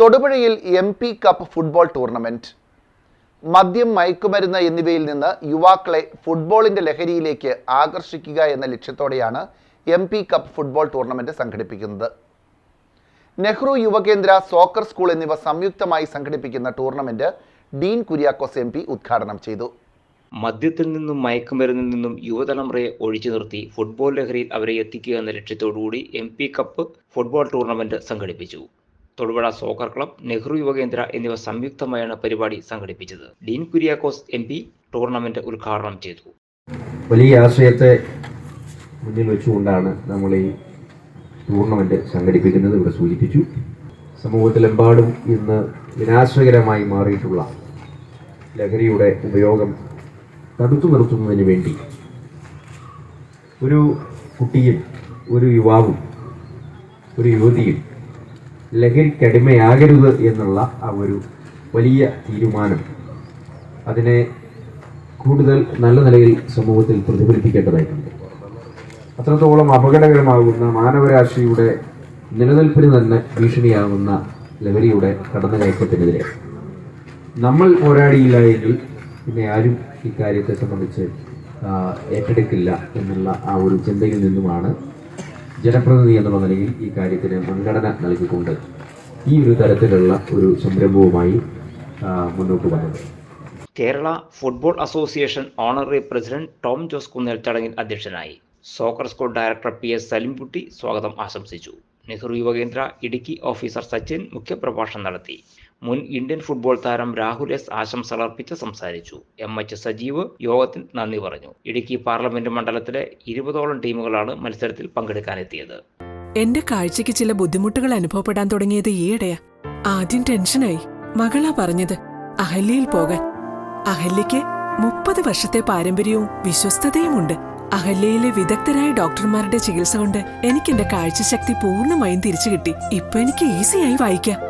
തൊടുപുഴയിൽ M P cup football tournament മദ്യം മയക്കുമരുന്ന് എന്നിവയിൽ നിന്ന് യുവാക്കളെ ഫുട്ബോളിന്റെ ലഹരിയിലേക്ക് ആകർഷിക്കുക എന്ന ലക്ഷ്യത്തോടെയാണ് M P cup football tournament സംഘടിപ്പിക്കുന്നത്. നെഹ്റു യുവകേന്ദ്ര സോക്കർ സ്കൂൾ എന്നിവ സംയുക്തമായി സംഘടിപ്പിക്കുന്ന tournament Dean Kuriakose M P ഉദ്ഘാടനം ചെയ്തു. മദ്യത്തിൽ നിന്നും മയക്കുമരുന്നിൽ നിന്നും യുവതലമുറയെ ഒഴിച്ചു നിർത്തി ഫുട്ബോൾ ലഹരിയിൽ അവരെ എത്തിക്കുക എന്ന ലക്ഷ്യത്തോടുകൂടി M P cup football tournament സംഘടിപ്പിച്ചു. തൊടുപുഴ സോക്കർ ക്ലബ് നെഹ്റു യുവകേന്ദ്ര എന്നിവ സംയുക്തമായാണ് പരിപാടി സംഘടിപ്പിച്ചത്. Dean Kuriakose M P tournament ഉദ്ഘാടനം ചെയ്തു. വലിയ ആശയത്തെ മുന്നിൽ വെച്ചുകൊണ്ടാണ് നമ്മൾ ഈ ടൂർണമെന്റ് സംഘടിപ്പിക്കുന്നത് ഇവിടെ സൂചിപ്പിച്ചു. സമൂഹത്തിലെമ്പാടും ഇന്ന് വിനാശകരമായി മാറിയിട്ടുള്ള ലഹരിയുടെ ഉപയോഗം തടുത്തു നിർത്തുന്നതിന് വേണ്ടി ഒരു കുട്ടിയും ഒരു യുവാവും ഒരു യുവതിയും ലഹരിക്കടിമയാകരുത് എന്നുള്ള ആ ഒരു വലിയ തീരുമാനം അതിനെ കൂടുതൽ നല്ല നിലയിൽ സമൂഹത്തിൽ പ്രതിഫലിപ്പിക്കേണ്ടതായിട്ടുണ്ട്. അത്രത്തോളം അപകടകരമാകുന്ന മാനവരാശിയുടെ നിലനിൽപ്പിന് തന്നെ ഭീഷണിയാകുന്ന ലഹരിയുടെ കടന്നുകയറ്റത്തിനെതിരെ. നമ്മൾ പോരാടിയില്ല എങ്കിൽ പിന്നെ ആരും ഇക്കാര്യത്തെ സംബന്ധിച്ച് ഏറ്റെടുക്കില്ല എന്നുള്ള ആ ഒരു ചിന്തയിൽ നിന്നുമാണ് ജനപ്രതിനിധി എന്നുള്ള നിലയിൽ ഈ കാര്യത്തിന് മുൻഗണന നൽകിക്കൊണ്ട് ഈ ഒരു തരത്തിലുള്ള ഒരു സംരംഭവുമായി മുന്നോട്ട് വന്നത്. Kerala football association honorary president Tom Jose Kunnel ചടങ്ങിൽ അധ്യക്ഷനായി. Soccer school director P S Salimkutty സ്വാഗതം ആശംസിച്ചു. നെഹ്റു യുവകേന്ദ്ര ഇടുക്കി ഓഫീസർ സച്ചിൻ മുഖ്യപ്രഭാഷണം നടത്തി. മുൻ ഇന്ത്യൻ ഫുട്ബോൾ താരം രാഹുൽ എസ് ആശംസകൾ അർപ്പിച്ച് സംസാരിച്ചു. എം എച്ച് സജീവ് യോഗത്തിൽ നന്ദി പറഞ്ഞു. ഇടുക്കി പാർലമെന്റ് മണ്ഡലത്തിലെ ഇരുപതോളം ടീമുകളാണ് മത്സരത്തിൽ പങ്കെടുക്കാനെത്തിയത്. എന്റെ കാഴ്ചയ്ക്ക് ചില ബുദ്ധിമുട്ടുകൾ അനുഭവപ്പെടാൻ തുടങ്ങിയത് ഈയിടെയാ. ആദ്യം ടെൻഷനായി. മകളാ പറഞ്ഞത് അഹല്യയിൽ പോകാൻ. അഹല്യയ്ക്ക് മുപ്പത് വർഷത്തെ പാരമ്പര്യവും വിശ്വസ്തതയുമുണ്ട്. അഹല്യയിലെ വിദഗ്ധരായ ഡോക്ടർമാരുടെ ചികിത്സ കൊണ്ട് എനിക്ക് എന്റെ കാഴ്ചശക്തി പൂർണമായും തിരിച്ചു കിട്ടി ഇപ്പൊ എനിക്ക് ഈസിയായി വായിക്കാം.